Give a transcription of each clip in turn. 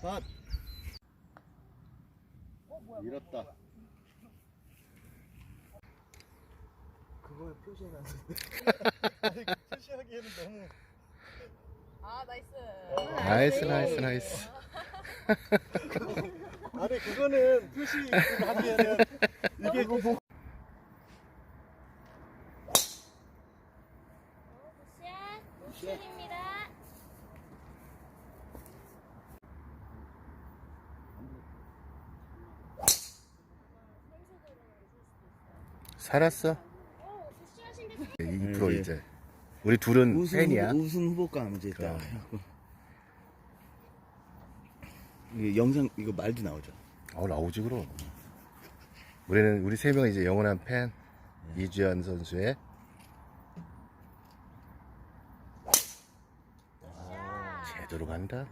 컷. 밀었다. 그걸 표시해놨는데 표시하기에는 너무. 아 나이스. 나이스 나이스 나이스 아니 그거는 표시하기에는 이게 뭐 굿샷. 굿샷입니다. 살았어? 오, 굿샷인데 2% 네. 이제. 우리 둘은 우승, 팬이야. 후보, 우승 후보감 이제 그럼. 해갖고. 이게 영상 이거 말도 나오죠? 어 나오지 그럼. 우리는 우리 세 명은 이제 영원한 팬. 이주연 선수의 제대로 간다.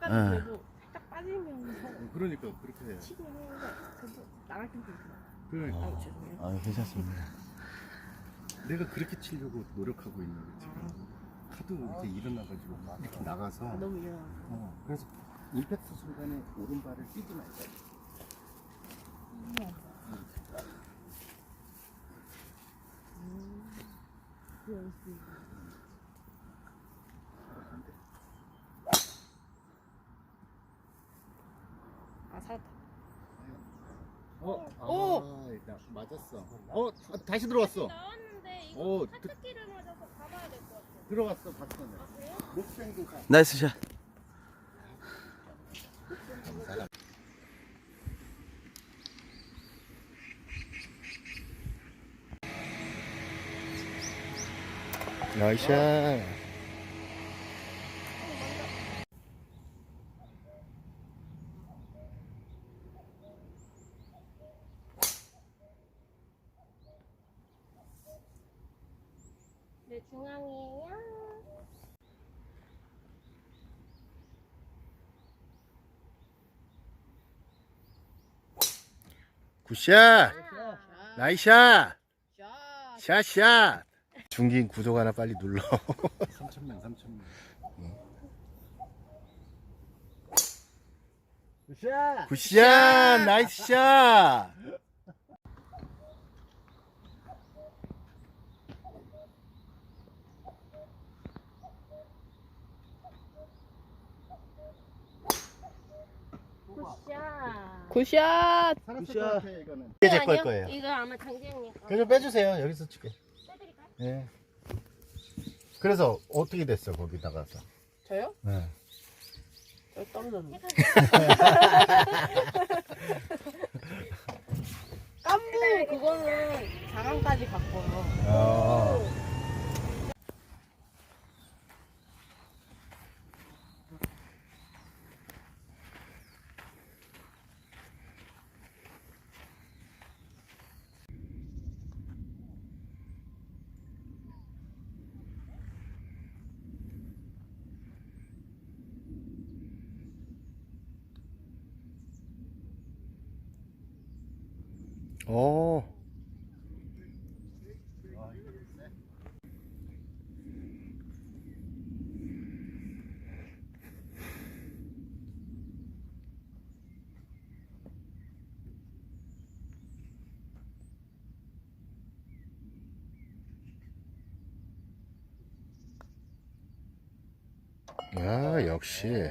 약간 아. 그러니까 그렇게 해요. 치긴 했는데 나갈 땐 괜찮아. 그러니까 아우 죄송해요. 아 괜찮습니다 내가 그렇게 치려고 노력하고 있는 거 지금. 하도 이렇게 일어나가지고 막 이렇게 나가서. 너무 일어나. 어, 그래서 임팩트 순간에 오른발을 뛰지 말자. 아 살았다. 어, 오! 아, 나 맞았어. 어, 다- 다시 들어왔어. 나왔는데 이거 오, 타타키를 맞아서 가봐야 될 것 같아. 들어갔어, 봤어. 아 그래요? 목생도 가. 나이스 샷 나이샤 네 중앙이에요. 굿샷 나이샤 샷. 샷샷 중긴 구독 하나 빨리 눌러 3천명, 3천명. 굿샷! 굿샷 나이스 샷 굿샷. 굿샷. 이게 제걸 아니요? 거예요 이거 아마 거. 그래서 빼주세요 여기서 찍게 빼드릴까요? 예. 그래서 어떻게 됐어 거기 나가서 저요? 네. 저 떨어졌는데. 깐부 그거는 4강까지 갔고요. 아. 오. 야 역시